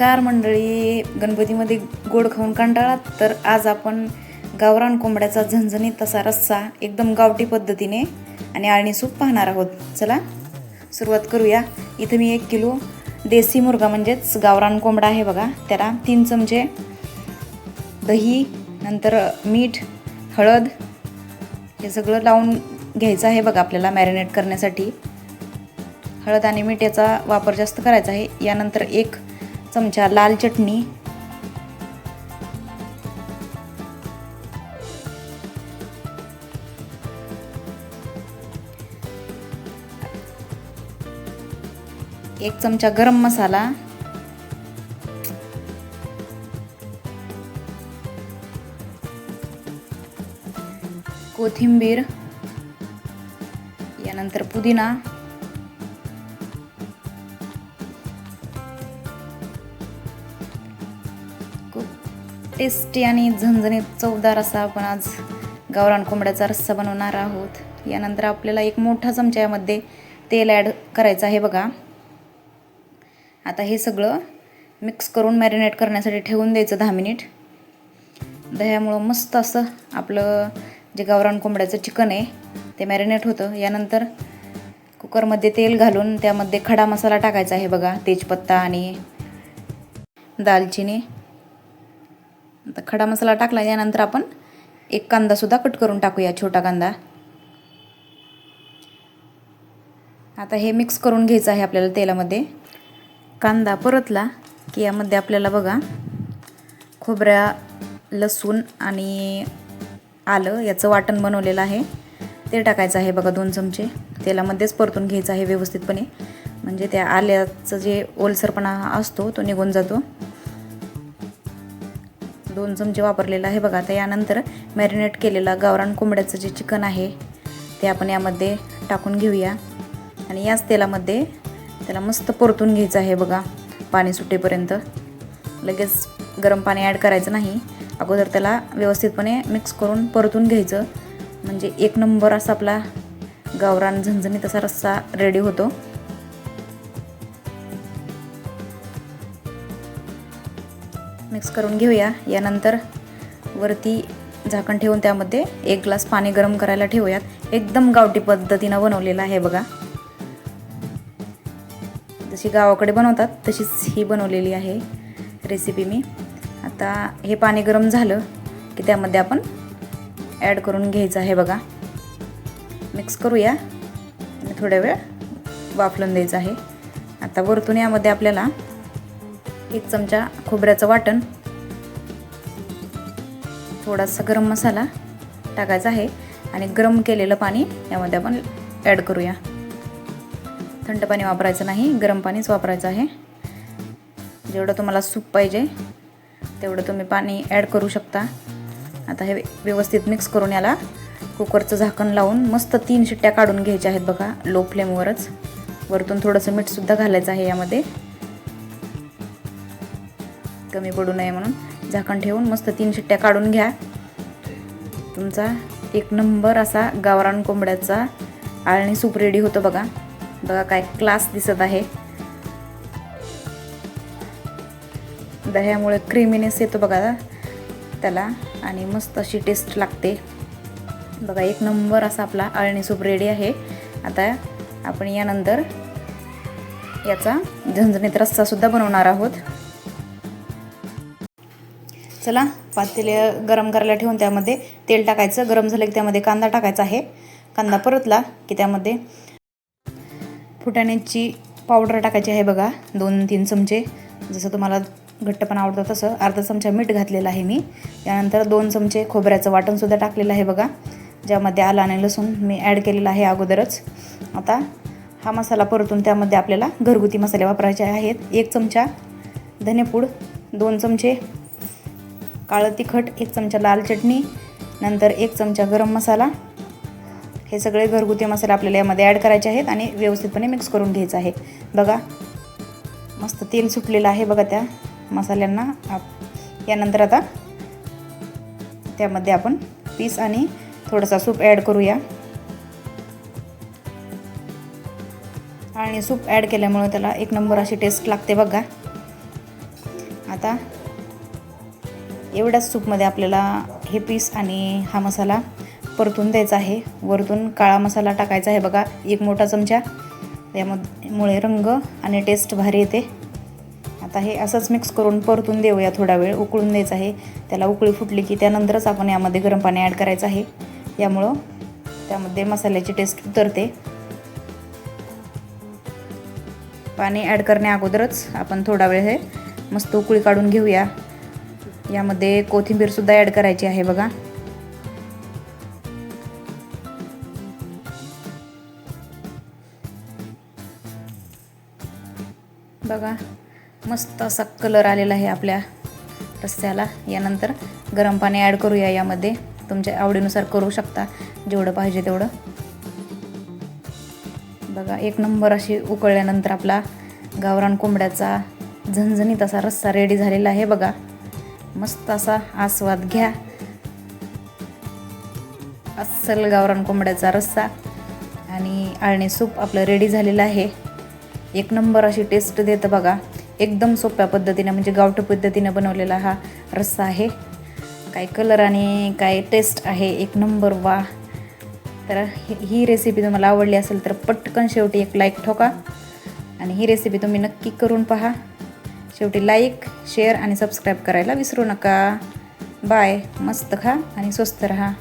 नमस्कार मंडळी. गणपतीमध्ये गोड खाऊन कंटाळा. तर आज आपण गावरान कोंबड्याचा झणझणीत तसा रस्सा एकदम गावठी पद्धतीने आणि आळणी सूप पाहणार आहोत. चला सुरुवात करूया. इथं मी एक किलो देसी मुर्गा म्हणजेच गावरान कोंबडा आहे बघा. त्याला तीन चमचे दही नंतर मीठ हळद हे सगळं लावून घ्यायचं आहे बघा आपल्याला मॅरिनेट करण्यासाठी. हळद आणि मीठ याचा वापर जास्त करायचा आहे. यानंतर एक चमचा लाल चटणी. एक चमचा गरम मसाला. कोथिंबीर. यानंतर पुदिना. टेस्टी आणि झणझणीत चवदार असा आपण आज गावरान कोंबड्याचा रस्सा बनवणार आहोत. यानंतर आपल्याला एक मोठा चमचा यामध्ये तेल ॲड करायचं आहे बघा. आता हे सगळं मिक्स करून मॅरिनेट करण्यासाठी ठेवून द्यायचं दहा मिनिट दह्यामुळं मस्त असं आपलं जे गावरान कोंबड्याचं चिकन आहे ते मॅरिनेट होतं. यानंतर कुकरमध्ये तेल घालून त्यामध्ये खडा मसाला टाकायचा आहे बघा तेजपत्ता आणि दालचिनी. आता खडा मसाला टाकला यानंतर आपण एक कांदासुद्धा कट करून टाकूया छोटा कांदा. आता हे मिक्स करून घ्यायचं आहे आपल्याला तेलामध्ये. कांदा परतला की यामध्ये आपल्याला बघा खोबऱ्या लसूण आणि आलं याचं वाटण बनवलेलं आहे. ते टाकायचं आहे बघा दोन चमचे. तेलामध्येच परतून घ्यायचं आहे व्यवस्थितपणे. म्हणजे त्या आल्याचं जे ओलसरपणा असतो तो निघून जातो. दोन चमचे वापरलेलं आहे बघा. आता यानंतर मॅरिनेट केलेलं गावरान कोंबड्याचं जे चिकन आहे ते आपण यामध्ये टाकून घेऊया. आणि याच तेलामध्ये त्याला मस्त परतून घ्यायचं आहे बघा पाणी सुटेपर्यंत. लगेच गरम पाणी ॲड करायचं नाही. अगोदर त्याला व्यवस्थितपणे मिक्स करून परतून घ्यायचं. म्हणजे एक नंबर असा आपला गावरान झणझणीत असा रस्सा रेडी होतो. मिक्स करून घेऊया. यानंतर वरती झाकण ठेवून त्यामध्ये एक ग्लास पाणी गरम करायला ठेवूयात. एकदम गावठी पद्धतीनं बनवलेलं आहे बघा. जशी गावाकडे बनवतात तशीच ही बनवलेली आहे रेसिपी मी. आता हे पाणी गरम झालं की त्यामध्ये आपण ॲड करून घ्यायचं आहे बघा. मिक्स करूया. आणि थोड्या वेळ वाफलून द्यायचं आहे. आता वरतून यामध्ये आपल्याला एक चमचा खोबऱ्याचं वाटण थोडासा गरम मसाला टाकायचा आहे आणि गरम केलेलं पाणी यामध्ये आपण ॲड करूया. थंड पाणी वापरायचं नाही गरम पाणीच वापरायचं आहे. जेवढं तुम्हाला सूप पाहिजे तेवढं तुम्ही पाणी ॲड करू शकता. आता हे व्यवस्थित मिक्स करून याला कुकरचं झाकण लावून मस्त तीन शिट्ट्या काढून घ्यायच्या आहेत बघा लो फ्लेमवरच वरतून थोडंसं मीठसुद्धा घालायचं आहे यामध्ये. कमी पडू नये म्हणून. झाकण ठेवून मस्त तीन शिट्ट्या काढून घ्या. तुमचा एक नंबर असा गावरान कोंबड्याचा आळणी सूप रेडी होतो बघा. बघा काय क्लास दिसत आहे. दह्यामुळे क्रिमिनेस येतो बघा त्याला आणि मस्त अशी टेस्ट लागते. बघा एक नंबर असा आपला अळणी सूप रेडी आहे. आता आपण यानंतर याचा झणझणीत रस्सासुद्धा बनवणार आहोत. चला पातेले गरम करायला ठेवून त्यामध्ये तेल टाकायचं. गरम झालं की त्यामध्ये कांदा टाकायचा आहे. कांदा परतला की त्यामध्ये फुटाण्याची पावडर टाकायची आहे बघा दोन तीन चमचे. जसं तुम्हाला घट्टपण आवडतं तसं. अर्धा चमचा मीठ घातलेलं आहे मी. त्यानंतर दोन चमचे खोबऱ्याचं वाटणसुद्धा टाकलेलं आहे बघा ज्यामध्ये आलं आणि लसूण मी ॲड केलेलं आहे अगोदरच. आता हा मसाला परतून त्यामध्ये आपल्याला घरगुती मसाले वापरायचे आहेत. एक चमचा धनेपूड दोन चमचे काळं तिखट एक चमचा लाल चटणी नंतर एक चमचा गरम मसाला. हे सगळे घरगुती मसाले आपल्याला यामध्ये ॲड करायचे आहेत आणि व्यवस्थितपणे मिक्स करून घ्यायचं आहे. बघा मस्त तेल सुटलेलं आहे बघा त्या मसाल्यांना. आप यानंतर आता त्यामध्ये आपण पीस आणि थोडासा सूप ॲड करूया. आणि सूप ॲड केल्यामुळे त्याला एक नंबर अशी टेस्ट लागते बघा. आता एवढ्याच सूपमध्ये आपल्याला हे पीस आणि हा मसाला परतून द्यायचा आहे. वरतून काळा मसाला टाकायचा आहे बघा एक मोठा चमचा. त्यामुळे रंग आणि टेस्ट भारी येते. आता हे असंच मिक्स करून परतून देऊया थोडा वेळ उकळून द्यायचं आहे. त्याला उकळी फुटली की त्यानंतरच आपण यामध्ये गरम पाणी ॲड करायचं आहे. यामुळं त्यामध्ये मसाल्याची टेस्ट उतरते. पाणी ॲड करण्या अगोदरच आपण थोडा वेळ हे मस्त उकळी काढून घेऊया. यामध्ये कोथिंबीरसुद्धा ॲड करायची आहे बघा. बघा मस्त असा कलर आलेला आहे आपल्या रस्त्याला यानंतर गरम पाणी ॲड करूया यामध्ये. तुमच्या आवडीनुसार करू शकता जेवढं पाहिजे तेवढं. बघा एक नंबर अशी उकळल्यानंतर आपला गावरान कोंबड्याचा झणझणीत असा रस्सा रेडी झालेला आहे बघा. मस्त असा आस्वाद घ्या. अस्सल गावरान कोंबड्याचा रस्सा आणि आळणी सूप आपलं रेडी झालेलं आहे. एक नंबर अशी टेस्ट देतं बघा. एकदम सोप्या पद्धतीनं म्हणजे गावठी पद्धतीनं बनवलेला हा रस्सा आहे. काय कलर आणि काय टेस्ट आहे एक नंबर वा. तर ही ही रेसिपी तुम्हाला आवडली असेल तर पटकन शेवटी एक लाईक ठोका. आणि ही रेसिपी तुम्ही नक्की करून पहा. शेवटी लाईक शेअर आणि सबस्क्राईब करायला विसरू नका. बाय मस्त खा आणि स्वस्त रहा.